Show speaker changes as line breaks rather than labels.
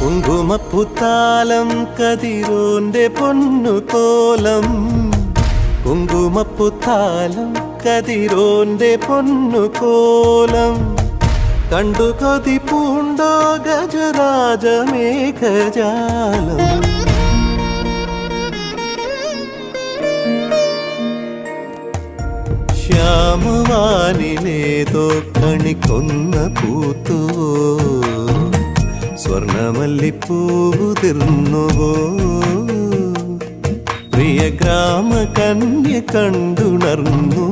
കുങ്കുമപ്പുത്താലം കതിരോന്റെ പൊന്നു കോലം കുങ്കുമപ്പുത്താലം കതിരോന്റെ പൊന്നു കോലം. കണ്ടു കൊതി പൂണ്ടോ ഗജരാജമേഘജാലം. ശ്യാമവാനിലേതോ കണിക്കൊന്ന പൂത്തുവോ. സ്വർണമല്ലിപ്പൂതിർന്നുവോ പ്രിയ ഗ്രാമ കന്യ കണ്ടുണർന്നുവോ